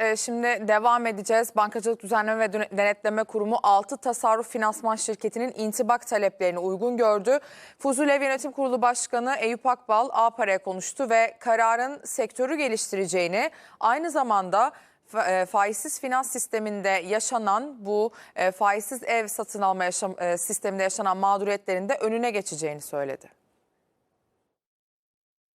Ee, Şimdi devam edeceğiz. Bankacılık Düzenleme ve Dene- Denetleme Kurumu 6 tasarruf finansman şirketinin intibak taleplerini uygun gördü. Fuzuli Ev Yönetim Kurulu Başkanı Eyüp Akbal A-Para'ya konuştu ve kararın sektörü geliştireceğini aynı zamanda e, faizsiz finans sisteminde yaşanan bu e, faizsiz ev satın alma yaşam, e, sisteminde yaşanan mağduriyetlerin de önüne geçeceğini söyledi.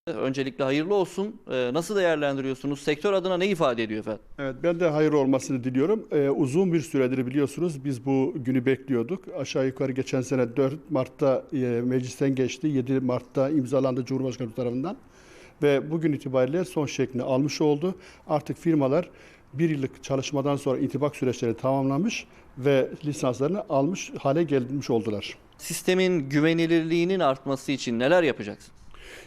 Öncelikle hayırlı olsun. Ee, Nasıl değerlendiriyorsunuz? Sektör adına ne ifade ediyor efendim? Evet ben de hayır olmasını diliyorum. Ee, uzun bir süredir biliyorsunuz biz bu günü bekliyorduk. Aşağı yukarı geçen sene 4 Mart'ta e, meclisten geçti. 7 Mart'ta imzalandı Cumhurbaşkanı tarafından. Ve bugün itibariyle son şeklini almış oldu. Artık firmalar bir yıllık çalışmadan sonra intibak süreçleri tamamlamış ve lisanslarını almış hale gelmiş oldular. Sistemin güvenilirliğinin artması için neler yapacaksınız?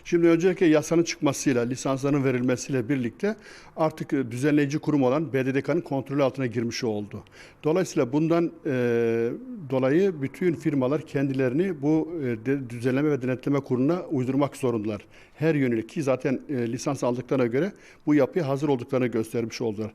Şimdi öncelikle yasanın çıkmasıyla, lisansların verilmesiyle birlikte artık e, düzenleyici kurum olan BDDK'nın kontrolü altına girmiş oldu. Dolayısıyla bundan e, dolayı bütün firmalar kendilerini bu e, düzenleme ve denetleme kuruluna uydurmak zorundalar. Her yönelik ki zaten e, lisans aldıklarına göre bu yapıya hazır olduklarını göstermiş oldular.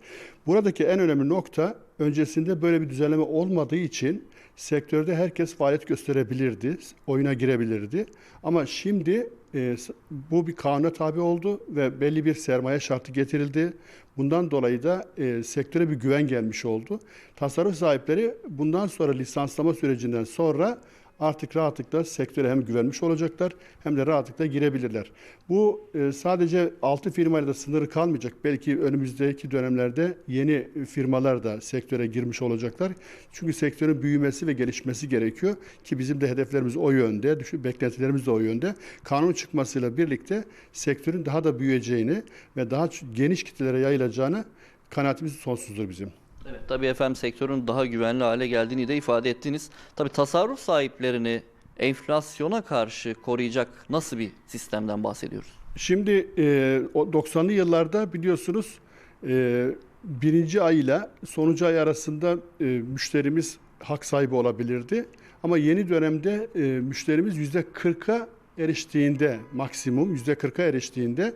Buradaki en önemli nokta öncesinde böyle bir düzenleme olmadığı için sektörde herkes faaliyet gösterebilirdi, oyuna girebilirdi. Ama şimdi e, bu bir kanuna tabi oldu ve belli bir sermaye şartı getirildi. Bundan dolayı da e, sektöre bir güven gelmiş oldu. Tasarruf sahipleri bundan sonra lisanslama sürecinden sonra artık rahatlıkla sektöre hem güvenmiş olacaklar hem de rahatlıkla girebilirler. Bu e, sadece 6 firmayla da sınırı kalmayacak. Belki önümüzdeki dönemlerde yeni firmalar da sektöre girmiş olacaklar. Çünkü sektörün büyümesi ve gelişmesi gerekiyor ki bizim de hedeflerimiz o yönde, beklentilerimiz de o yönde. Kanun çıkmasıyla birlikte sektörün daha da büyüyeceğini ve daha geniş kitlelere yayılacağını kanaatimiz sonsuzdur bizim. Evet. Tabii efendim sektörün daha güvenli hale geldiğini de ifade ettiniz. Tabii tasarruf sahiplerini enflasyona karşı koruyacak nasıl bir sistemden bahsediyoruz? Şimdi e, o 90'lı yıllarda biliyorsunuz e, birinci ay ile sonuncu ay arasında e, müşterimiz hak sahibi olabilirdi. Ama yeni dönemde e, müşterimiz yüzde 40'a eriştiğinde maksimum yüzde 40'a eriştiğinde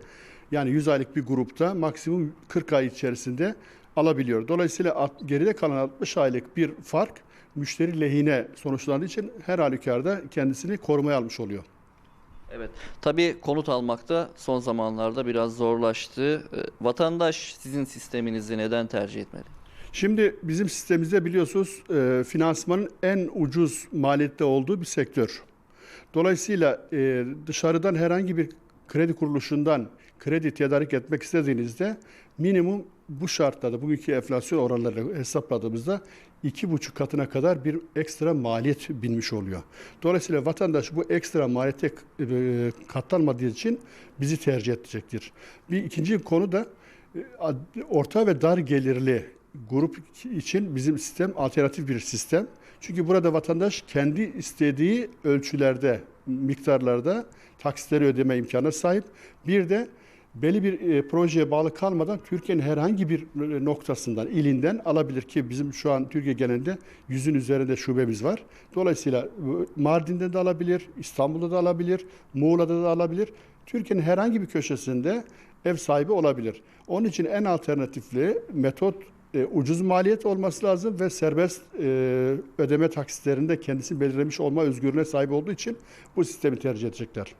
yani 100 aylık bir grupta maksimum 40 ay içerisinde alabiliyor. Dolayısıyla geride kalan 60 aylık bir fark müşteri lehine sonuçlandığı için her halükarda kendisini korumaya almış oluyor. Evet. Tabii konut almakta son zamanlarda biraz zorlaştı. Ee, Vatandaş sizin sisteminizi neden tercih etmeli? Şimdi bizim sistemimizde biliyorsunuz e, finansmanın en ucuz maliyette olduğu bir sektör. Dolayısıyla e, dışarıdan herhangi bir kredi kuruluşundan kredi tedarik etmek istediğinizde minimum bu şartlarda bugünkü enflasyon oranları hesapladığımızda iki buçuk katına kadar bir ekstra maliyet binmiş oluyor. Dolayısıyla vatandaş bu ekstra maliyete e, katlanmadığı için bizi tercih edecektir. Bir ikinci konu da e, orta ve dar gelirli grup için bizim sistem alternatif bir sistem. Çünkü burada vatandaş kendi istediği ölçülerde, miktarlarda taksitleri ödeme imkanına sahip. Bir de belli bir e, projeye bağlı kalmadan Türkiye'nin herhangi bir e, noktasından, ilinden alabilir ki bizim şu an Türkiye genelinde yüzün üzerinde şubemiz var. Dolayısıyla e, Mardin'de de alabilir, İstanbul'da da alabilir, Muğla'da da alabilir. Türkiye'nin herhangi bir köşesinde ev sahibi olabilir. Onun için en alternatifli metot e, ucuz maliyet olması lazım ve serbest e, ödeme taksitlerinde kendisi belirlemiş olma özgürlüğüne sahip olduğu için bu sistemi tercih edecekler.